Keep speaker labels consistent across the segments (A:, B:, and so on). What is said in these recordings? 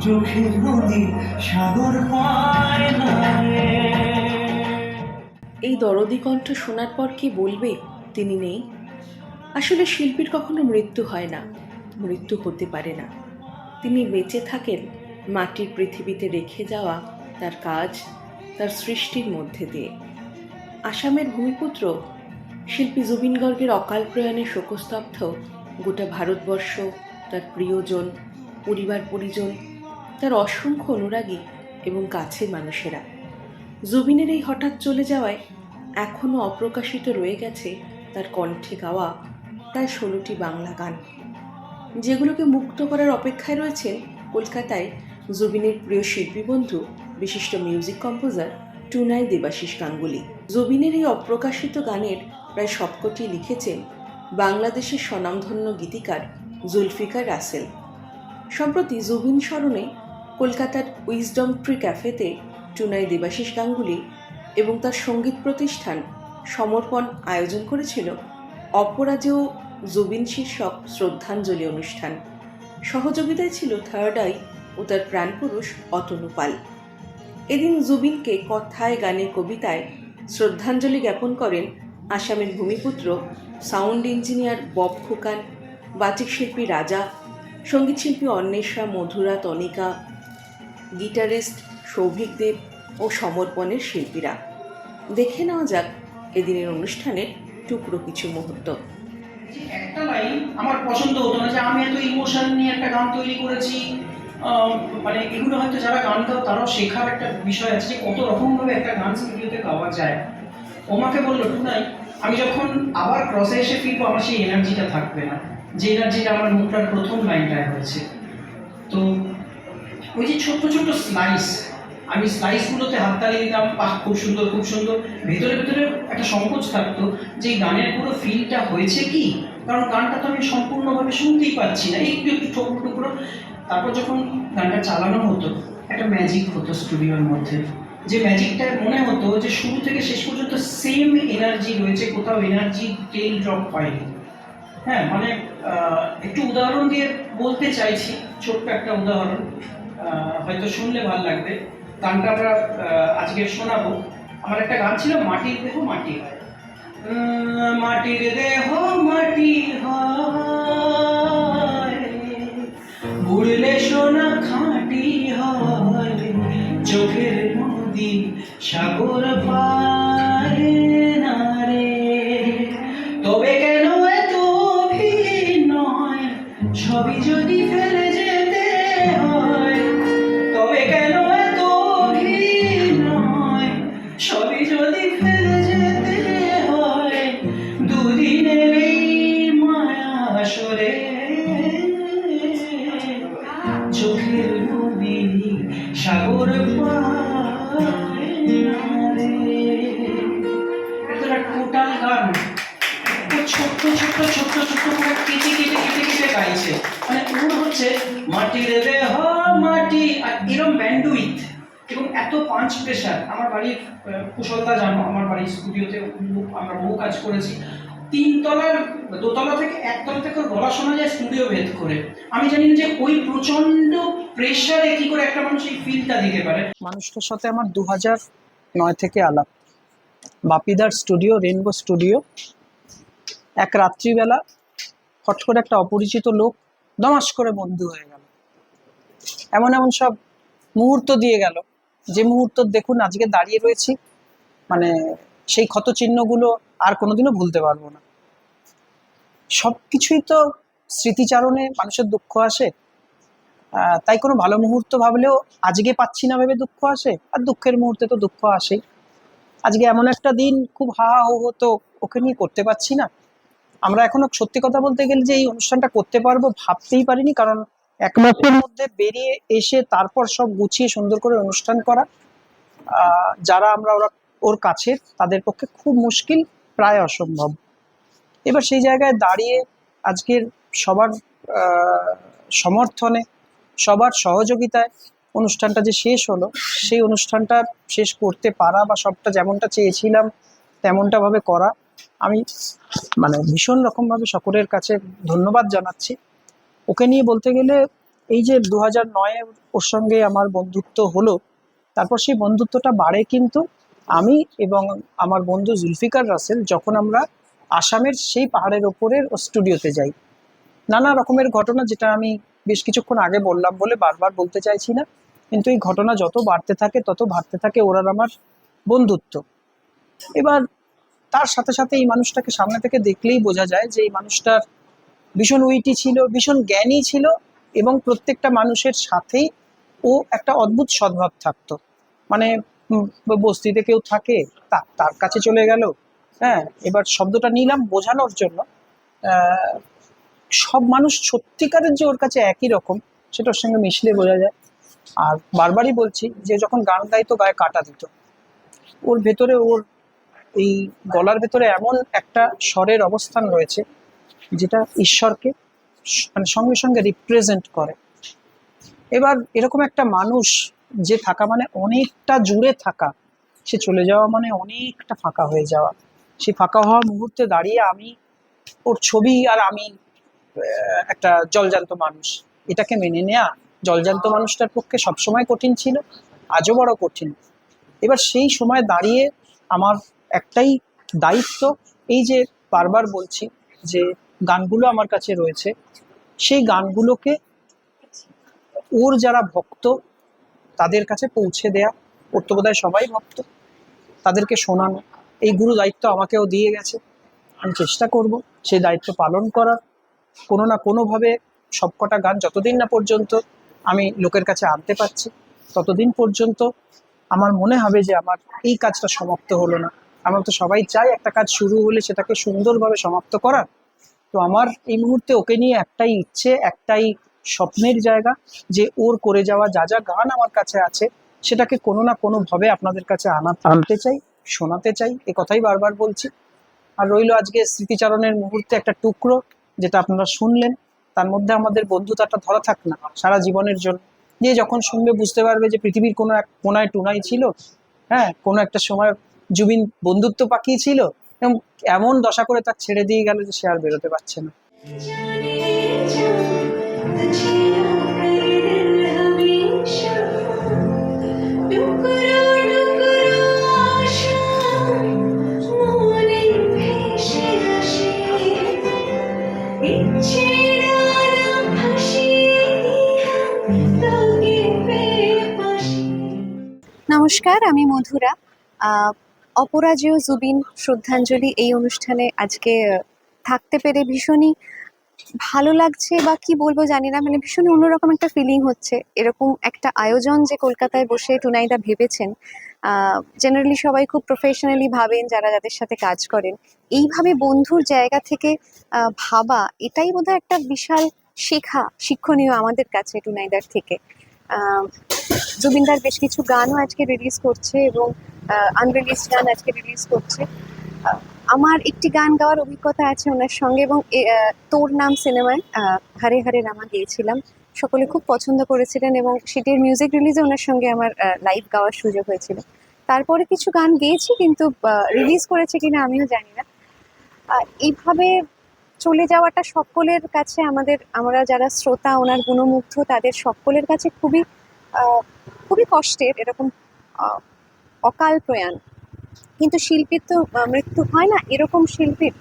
A: চোখের নদী সাগর পায় না
B: এই দরদি কণ্ঠ শোনার পর কি বলবে, তিনি নেই। আসলে শিল্পীর কখনো মৃত্যু হয় না, মৃত্যু হতে পারে না। তিনি বেঁচে থাকেন, মাটির পৃথিবীতে রেখে যাওয়া তার কাজ, তার সৃষ্টির মধ্যে দিয়ে। আসামের ভূমিপুত্র, শিল্পী জুবিন গর্গের অকাল প্রয়াণে শোকস্তব্ধ গোটা ভারতবর্ষ, তার প্রিয়জন পরিবার, পরিজন, তার অসংখ্য অনুরাগী এবং কাছের মানুষেরা। জুবিনের এই হঠাৎ চলে যাওয়ায় এখনও অপ্রকাশিত রয়ে গেছে তার কণ্ঠে গাওয়া প্রায় ষোলোটি বাংলা গান। যেগুলোকে মুক্ত করার অপেক্ষায় রয়েছেন কলকাতায় জুবিনের প্রিয় শিল্পী বন্ধু বিশিষ্ট মিউজিক কম্পোজার টুনাই দেবাশিস গাঙ্গুলি। জুবিনের এই অপ্রকাশিত গানের প্রায় সবকটি লিখেছেন বাংলাদেশের স্বনামধন্য গীতিকার জুলফিকার রাসেল। সম্প্রতি জুবিন স্মরণে কলকাতার উইজডম ট্রি ক্যাফেতে টুনাই দেবাশিস গাঙ্গুলি এবং তার সংগীত প্রতিষ্ঠান সমর্পণ আয়োজন করেছিল অপরাজেয় জুবিন শীর্ষক শ্রদ্ধাঞ্জলি অনুষ্ঠান। সহযোগিতায় ছিল থার্ড আই ও তার প্রাণপুরুষ অতনু পাল। এদিন জুবিনকে কথায় গানে কবিতায় শ্রদ্ধাঞ্জলি জ্ঞাপন করেন আসামের ভূমিপুত্র সাউন্ড ইঞ্জিনিয়ার বব ফুকান বাচিক শিল্পী রাজা সঙ্গীতশিল্পী অন্বেষা, মধুরা, তনিকা, গিটারিস্ট সৌভিক দেব ও সমর্পণের শিল্পীরা। দেখে নেওয়া যাক এদিনের অনুষ্ঠানের টুকরো কিছু মুহূর্ত।
C: একটা লাইন আমার পছন্দ হতো না যে আমি এত ইমোশন নিয়ে একটা গান তৈরি করেছি। মানে এগুলো হয়তো যারা গান গাও, তারাও শেখার একটা বিষয় আছে যে কত রকমভাবে একটা গান স্টুডিওতে গাওয়া যায়। ও আমাকে বলল, টুনাই, আমি যখন আবার ক্রসে এসে ফিরবো, আমার সেই এনার্জিটা থাকবে না। যে এনার্জিটা আমার মুখটার প্রথম লাইনটায় হয়েছে। তো ওই যে ছোট্ট ছোট্ট স্লাইস, আমি স্লাইসগুলোতে হাততালি দিতাম, বাহ, খুব সুন্দর খুব সুন্দর। ভেতরে ভেতরে একটা সংকোচ থাকতো যে গানের পুরো ফিলটা হয়েছে কি? কারণ গানটা তো আমি সম্পূর্ণভাবে শুনতেই পাচ্ছি না, একটু একটু টুকরো টুকরো। তারপর যখন গানটা চালানো হতো, একটা ম্যাজিক হতো স্টুডিওর মধ্যে। যে ম্যাজিকটা মনে হতো যে শুরু থেকে শেষ পর্যন্ত সেম এনার্জি রয়েছে, কোথাও এনার্জি টেল ড্রপ হয়নি। হ্যাঁ মানে একটু উদাহরণ দিয়ে বলতে চাইছি, ছোট্ট একটা উদাহরণ। হয়তো শুনলে ভালো লাগবে। গানটা আমরা আজকে শোনাবো। আমার একটা গান ছিল, মাটির দেহ মাটি হয়। মাটির দেহ মাটি বুড়লে সোনা খাঁটি হয়। চোখের নদী সাগর পায় সাগর টোটাল গান। ছোট্ট ছোট্ট ছোট্ট ছোট্ট করে কেটে কেটে কেটে কেটে গাইছে। মানে ওর হচ্ছে মাটি রে দেহ মাটি। আর এরম ব্যান্ডউইথ এবং এত পাঁচ প্রেশার আমার বাড়ির কুশলতা জানো, আমার বাড়ির স্টুডিওতে আমরা বহু কাজ করেছি। তিনতলার দোতলা থেকে একতলা থেকে গলা শোনা যায় স্টুডিও ভেদ করে। আমি জানি যে ওই প্রচণ্ড প্রেশারে কি করে একটা মানুষ এই ফিলটা দিতে পারে।
D: মানুষটার সাথে আমার দু নয় থেকে আলাপ। বাপিদার স্টুডিও রেনবো স্টুডিও এক রাত্রিবেলা হট করে একটা অপরিচিত লোক দমাস করে বন্ধু হয়ে গেল। এমন এমন সব মুহূর্ত দিয়ে গেল। যে মুহূর্ত দেখুন, আজকে দাঁড়িয়ে রয়েছি। মানে সেই ক্ষত চিহ্নগুলো আর কোনোদিনও ভুলতে পারব না। সব কিছুই তো স্মৃতিচারণে মানুষের দুঃখ আসে। তাই কোনো ভালো মুহূর্ত ভাবলেও আজকে পাচ্ছি না ভেবে দুঃখ আসে, আর দুঃখের মুহূর্তে তো দুঃখ আসেই। আজকে এমন একটা দিন খুব হা হা তো ওকে নিয়ে করতে পারছি না। আমরা এখনও সত্যি কথা বলতে গেলে যে এই অনুষ্ঠানটা করতে পারব ভাবতেই পারিনি, কারণ এক মাসের মধ্যে বেরিয়ে এসে তারপর সব গুছিয়ে সুন্দর করে অনুষ্ঠান করা যারা আমরা ওরা ওর কাছে তাদের পক্ষে খুব মুশকিল। প্রায় অসম্ভব। এবার সেই জায়গায় দাঁড়িয়ে আজকের সবার সমর্থনে, সবার সহযোগিতায় অনুষ্ঠানটা যে শেষ হলো, সেই অনুষ্ঠানটা শেষ করতে পারা বা সবটা যেমনটা চেয়েছিলাম, তেমনটা ভাবে করা। আমি মানে ভীষণ রকমভাবে সকলের কাছে ধন্যবাদ জানাচ্ছি। ওকে নিয়ে বলতে গেলে এই যে দু হাজার নয়ে ওর সঙ্গে আমার বন্ধুত্ব হলো, তারপর সেই বন্ধুত্বটা বাড়ে কিন্তু আমি এবং আমার বন্ধু জুলফিকার রাসেল যখন আমরা আসামের সেই পাহাড়ের ওপরের স্টুডিওতে যাই, নানা রকমের ঘটনা যেটা আমি বেশ কিছুক্ষণ আগে বললাম বলে বারবার বলতে চাইছি না, কিন্তু এই ঘটনা যত বাড়তে থাকে, তত বাড়তে থাকে ওর আর আমার বন্ধুত্ব। এবার তার সাথে সাথে এই মানুষটাকে সামনে থেকে দেখলেই বোঝা যায় যে এই মানুষটার ভীষণ উইটি ছিল, ভীষণ জ্ঞানী ছিল এবং প্রত্যেকটা মানুষের সাথেই ও একটা অদ্ভুত সদ্ভাব থাকতো। মানে বস্তিতে কেউ থাকে, তা, তার কাছে চলে গেল। হ্যাঁ এবার শব্দটা নিলাম বোঝানোর জন্য। সব মানুষ সত্যিকারের যে ওর কাছে একই রকম সেটা ওর সঙ্গে মিশলে বোঝা যায়। আর বারবারই বলছি যে যখন গান গাইতো, গায়ে কাটা দিত। ওর ভেতরে, ওর এই গলার ভেতরে এমন একটা স্বরের অবস্থান রয়েছে, যেটা ঈশ্বরকে মানে সঙ্গে সঙ্গে রিপ্রেজেন্ট করে। এবার এরকম একটা মানুষ যে থাকা মানে অনেকটা জুড়ে থাকা, সে চলে যাওয়া মানে অনেকটা ফাঁকা হয়ে যাওয়া। সেই ফাঁকা হওয়া মুহূর্তে দাঁড়িয়ে আমি ওর ছবি আর আমি একটা জলজান্ত মানুষ। এটাকে মেনে নেয়া জলজান্ত মানুষটার পক্ষে সবসময় কঠিন ছিল, আজও বড় কঠিন। এবার সেই সময় দাঁড়িয়ে আমার একটাই দায়িত্ব, এই যে বারবার বলছি যে গানগুলো আমার কাছে রয়েছে, সেই গানগুলোকে ওর যারা ভক্ত তাদের কাছে পৌঁছে দেয়া। বোধহয় সবাই ভক্ত। তাদেরকে শোনানো। এই গুরু দায়িত্ব আমাকেও দিয়ে গেছে। আমি চেষ্টা করব সেই দায়িত্ব পালন করার। কোনো না কোনোভাবে সবকটা গান যতদিন না পর্যন্ত আমি লোকের কাছে আনতে পারছি, ততদিন পর্যন্ত আমার মনে হবে যে আমার এই কাজটা সমাপ্ত হলো না। আমরা তো সবাই চাই একটা কাজ শুরু হলে সেটাকে সুন্দরভাবে সমাপ্ত করার। তো আমার এই মুহূর্তে ওকে নিয়ে একটাই ইচ্ছে, একটাই স্বপ্নের জায়গা যে ওর করে যাওয়া যা যা গান আমার কাছে আছে সেটাকে কোনো না কোনোভাবে আপনাদের কাছে আনা আনতে চাই শোনাতে চাই। এ কথাই বারবার বলছি। আর রইল আজকে স্মৃতিচারণের মুহূর্তে একটা টুকরো যেটা আপনারা শুনলেন। তার মধ্যে আমাদের বন্ধুতাটা ধরা থাক না সারা জীবনের জন্য। যে যখন শুনবে বুঝতে পারবে যে পৃথিবীর কোনো এক কোনায় টুনাই ছিল হ্যাঁ কোনো একটা সময় জুবিন বন্ধুত্ব পাকিয়েছিল এবং এমন দশা করে তার ছেড়ে দিয়ে গেল যে সে আর বেরোতে পারছে না।
E: নমস্কার আমি মধুরা। অপরাজেয় জুবিন শ্রদ্ধাঞ্জলি এই অনুষ্ঠানে আজকে থাকতে পেরে ভীষণই ভালো লাগছে বা কি বলব জানি না মানে ভীষণ অন্যরকম একটা ফিলিং হচ্ছে। এরকম একটা আয়োজন যে কলকাতায় বসে টুনাইদা ভেবেছেন জেনারেলি সবাই খুব প্রফেশনালি ভাবেন যারা যাদের সাথে কাজ করেন। এইভাবে বন্ধুর জায়গা থেকে ভাবা, এটাই বোধহয় একটা বিশাল শেখা শিক্ষণীয় আমাদের কাছে টুনাইদার থেকে। জুবিনদার বেশ কিছু গানও আজকে রিলিজ করছে এবং আনরিলিজ গান আজকে রিলিজ করছে। আমার একটি গান গাওয়ার অভিজ্ঞতা আছে ওনার সঙ্গে এবং তোর নাম সিনেমায় হারে হারে রামা গেয়েছিলাম। সকলে খুব পছন্দ করেছিলেন এবং সেটির মিউজিক রিলিজে ওনার সঙ্গে আমার লাইভ গাওয়ার সুযোগ হয়েছিল। তারপরে কিছু গান গেয়েছি কিন্তু রিলিজ করেছে কিনা আমিও জানি না। এইভাবে চলে যাওয়াটা সকলের কাছে আমাদের, আমরা যারা শ্রোতা, ওনার গুণমুগ্ধ, তাদের সকলের কাছে খুবই খুবই কষ্টের, এরকম অকাল প্রয়াণ। কিন্তু শিল্পীর তো মৃত্যু হয় না, এরকম শিল্পীর।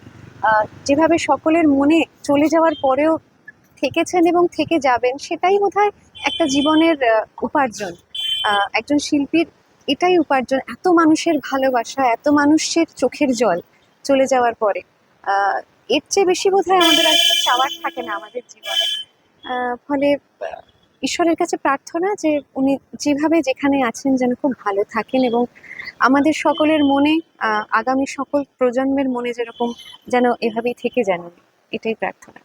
E: যেভাবে সকলের মনে চলে যাওয়ার পরেও থেকেছেন এবং থেকে যাবেন, সেটাই বোধহয় একটা জীবনের উপার্জন। একজন শিল্পীর এটাই উপার্জন, এত মানুষের ভালোবাসা, এত মানুষের চোখের জল চলে যাওয়ার পরে। এর চেয়ে বেশি বোধহয় আমাদের আর চাওয়ার থাকে না আমাদের জীবনে। ফলে ঈশ্বরের কাছে প্রার্থনা যে উনি যেভাবে যেখানে আছেন যেন খুব ভালো থাকেন এবং আমাদের সকলের মনে আগামী সকল প্রজন্মের মনে যেরকম যেন এভাবেই থেকে যান, এটাই প্রার্থনা।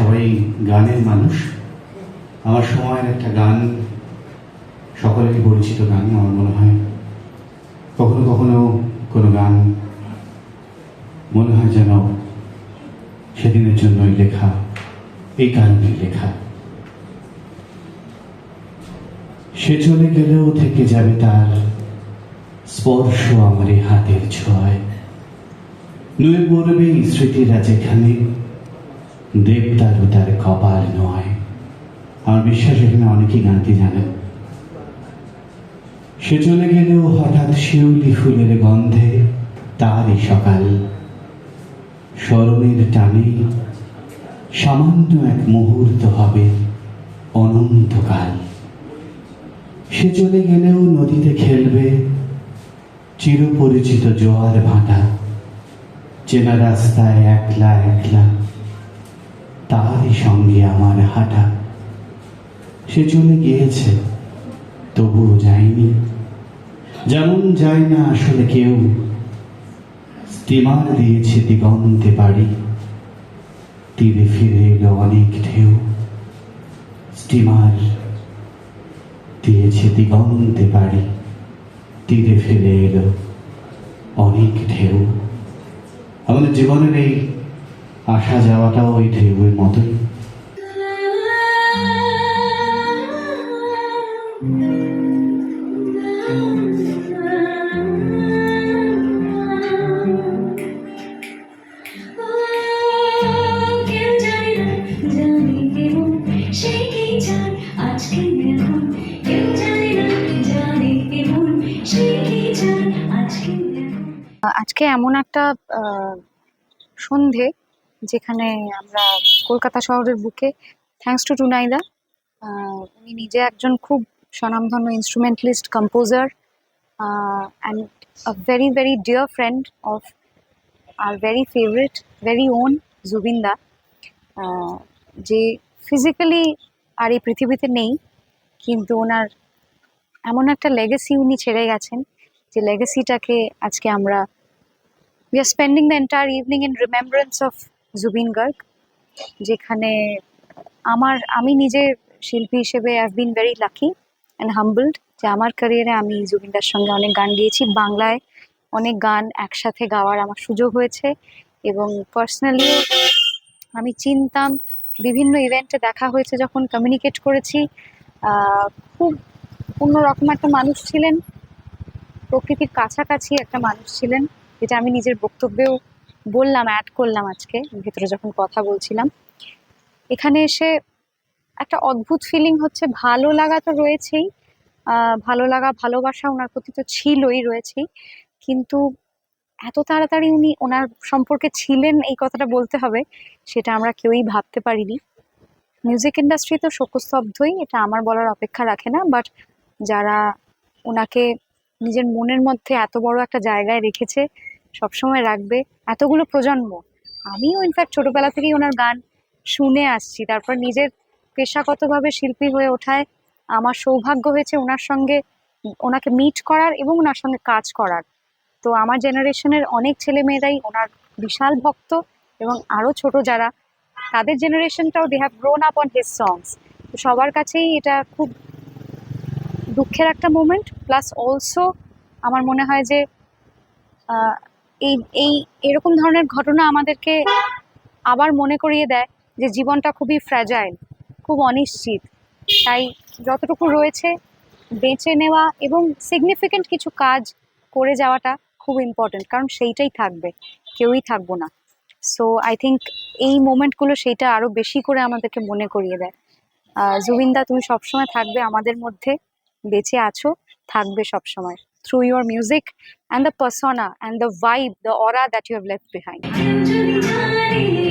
F: সবাই গানের মানুষ। আমার সময়ের একটা গান, সকলেরই পরিচিত গান, আমার মনে হয় কখনো কখনো কোনো গান মনে হয় যেন সেদিনের জন্যই লেখা, এই কারণেই লেখা। সে চলে গেলেও থেকে যাবে তার স্পর্শ আমার হাতের ছোঁয়ায়। নুয়ে পড়বে স্মৃতিরা যেখানে দেবতারও তার কপাল নয়। আমার বিশ্বাস, এখানে অনেকেই গানটি জানেন। সে চলে গেলেও হঠাৎ শিউলি ফুলের গন্ধে, তারই সকাল। স্মরণের টানে সামান্য এক মুহূর্ত হবে অনন্তকাল। সে চলে গেলেও নদীতে খেলবে চিরপরিচিত জোয়ার ভাটা। চেনা রাস্তায় একলা একলা তারই সঙ্গে আমার হাঁটা। সে চলে গিয়েছে, তবুও যায়নি। যেমন যায় না আসলে কেউ। স্টিমার দিয়েছে দিগন্তে বাড়ি। তীরে ফিরে এলো অনেক ঢেউ। স্টিমার দিয়েছে দিগন্তে বাড়ি। তীরে ফিরে এলো অনেক ঢেউ। আমাদের জীবনের এই আসা যাওয়াটাও ওই ঢেউয়ের মতোই।
G: আজকে
H: এমন একটা সন্ধে যেখানে আমরা কলকাতা শহরের বুকে থ্যাংকস টু টুনাইদা উনি নিজে একজন খুব স্বনামধন্য instrumentalist composer and a very very dear friend of our very favourite very own জুবিনদা যে ফিজিক্যালি আর এই পৃথিবীতে নেই, কিন্তু ওনার এমন একটা লেগেসি উনি ছেড়ে গেছেন, যে লেগেসিটাকে আজকে আমরা we are spending the entire evening in remembrance of Zubin Garg, যেখানে আমার, আমি নিজে শিল্পী হিসেবে I been very lucky and humbled যে আমার ক্যারিয়ারে আমি জুবিনদার সঙ্গে অনেক গান গেয়েছি। বাংলায় অনেক গান একসাথে গাওয়ার আমার সুযোগ হয়েছে এবং পার্সোনালিও আমি চিনতাম। বিভিন্ন ইভেন্টে দেখা হয়েছে যখন কমিউনিকেট করেছি। খুব অন্যরকম একটা মানুষ ছিলেন। প্রকৃতির কাছাকাছি একটা মানুষ ছিলেন। যেটা আমি নিজের বক্তব্যেও বললাম অ্যাড করলাম আজকে, ভেতরে যখন কথা বলছিলাম। এখানে এসে একটা অদ্ভুত ফিলিং হচ্ছে, ভালো লাগা তো রয়েছেই ভালো লাগা, ভালোবাসা ওনার প্রতি তো ছিলই, রয়েছেই। কিন্তু এত তাড়াতাড়ি উনি ওনার সম্পর্কে ছিলেন, এই কথাটা বলতে হবে, সেটা আমরা কেউই ভাবতে পারিনি। মিউজিক ইন্ডাস্ট্রি তো শোকস্তব্ধই, এটা আমার বলার অপেক্ষা রাখে না বাট যারা ওনাকে নিজের মনের মধ্যে এত বড় একটা জায়গায় রেখেছে সবসময় রাখবে এতগুলো প্রজন্ম। আমিও ইনফ্যাক্ট ছোটবেলা থেকেই ওনার গান শুনে আসছি। তারপর নিজের পেশাগতভাবে শিল্পী হয়ে ওঠায় আমার সৌভাগ্য হয়েছে ওনার সঙ্গে ওনাকে মিট করার এবং ওনার সঙ্গে কাজ করার। তো আমার জেনারেশনের অনেক ছেলে মেয়েরাই ওনার বিশাল ভক্ত এবং আরও ছোট যারা, তাদের জেনারেশনটাও they have grown up on his songs তো সবার কাছেই এটা খুব দুঃখের একটা মোমেন্ট প্লাস অলসো আমার মনে হয় যে এই এই, এরকম ধরনের ঘটনা আমাদেরকে আবার মনে করিয়ে দেয় যে জীবনটা খুবই ফ্র্যাজাইল খুব অনিশ্চিত। তাই যতটুকু রয়েছে বেঁচে নেওয়া এবং সিগনিফিকেন্ট কিছু কাজ করে যাওয়াটা খুব ইম্পর্ট্যান্ট কারণ সেইটাই থাকবে, কেউই থাকব না। সো আই থিঙ্ক এই মোমেন্টগুলো সেইটা আরও বেশি করে আমাদেরকে মনে করিয়ে দেয়। জুবিনদা, তুমি সবসময় থাকবে আমাদের মধ্যে, বেঁচে আছো, থাকবে সবসময়।
G: through your music and the persona and the vibe, the aura that you have left
I: behind.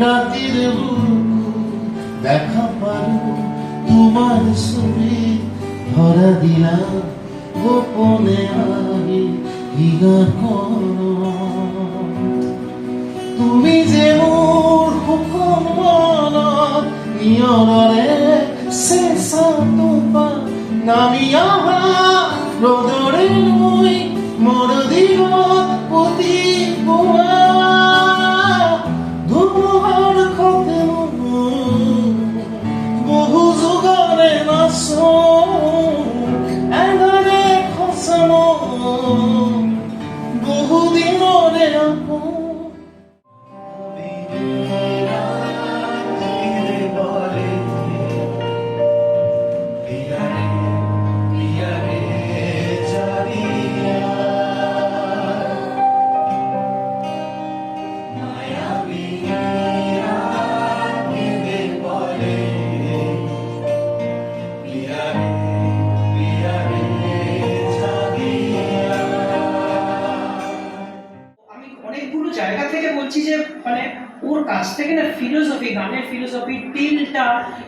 I: রাতের দেখা পারো তোমার ছবি ধরা দিলাম, গোপনে আগে হিগার করো তুমি যে মোর হুকুম বলা নিয়রে শেষা তোপা নামি আহা রোদরে নই মর দিল পতি গোয়া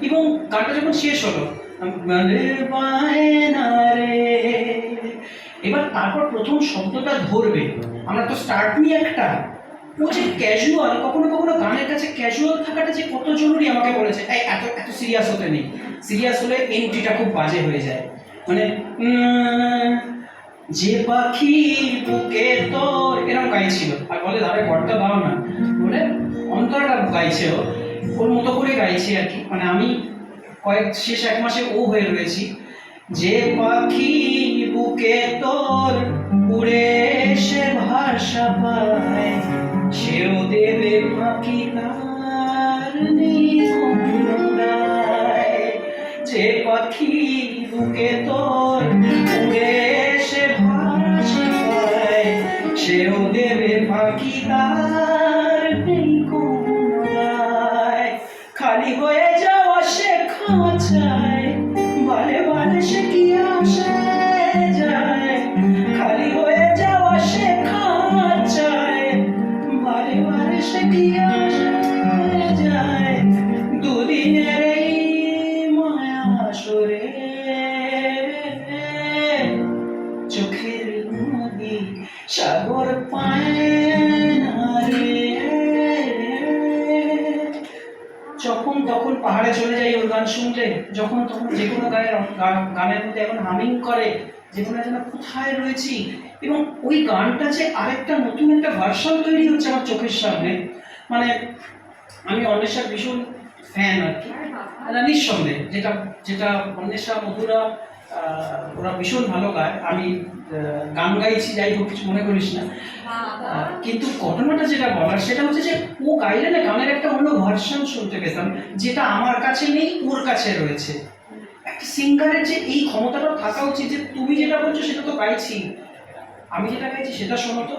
C: এবং গানটা যখন শেষ হলো এবার তারপর প্রথম শব্দটা ধরবে। আমরা তো স্টার্ট নিয়ে একটা। ও যে ক্যাজুয়াল কখনো কখনো গানের কাছে ক্যাজুয়াল থাকাটা যে কত জরুরি আমাকে বলেছে। এই, এত এত সিরিয়াস হতে নেই। সিরিয়াস হলে এন্ট্রিটা খুব বাজে হয়ে যায়। মানে যে পাখি বুকে তোর এরকম গাইছিল আর বলে ধারে ঘরটা দাও না। বলে, অন্তরটা গাইছে ও। ওর মতো করে গাইছে আর কি মানে আমি কয়েক, শেষ এক মাসে ও হয়ে রয়েছি যে পাখি বুকে তোর উড়ে সে ভাষা পায় সেও দেবে পাখি তার। যে পাখি বুকে তোর গান শুনলে যখন তখন যে কোনো গানের গানের মধ্যে এখন হামিং করে, যে কোনো যেন কোথায় রয়েছি? এবং ওই গানটা যে আরেকটা নতুন একটা ভার্সন তৈরি হচ্ছে আমার চোখের সামনে মানে আমি অন্বেষার ভীষণ ফ্যান আর কি। নিঃসন্দেহে যেটা যেটা অন্বেষা, মধুরা ওরা ভীষণ ভালো গায়। আমি গান গাইছি, যাই হোক, কিছু মনে করিস না। কিন্তু ঘটনাটা যেটা বলার, সেটা হচ্ছে যে ও গাইলে না, গানের একটা অন্য ভার্সন শুনতে পেতাম, যেটা আমার কাছে নেই, ওর কাছে রয়েছে। সিঙ্গারের যে এই ক্ষমতাটা থাকা উচিত, যে তুমি যেটা বলছো, সেটা তো গাইছি। আমি যেটা গাইছি, সেটা শোনো তো।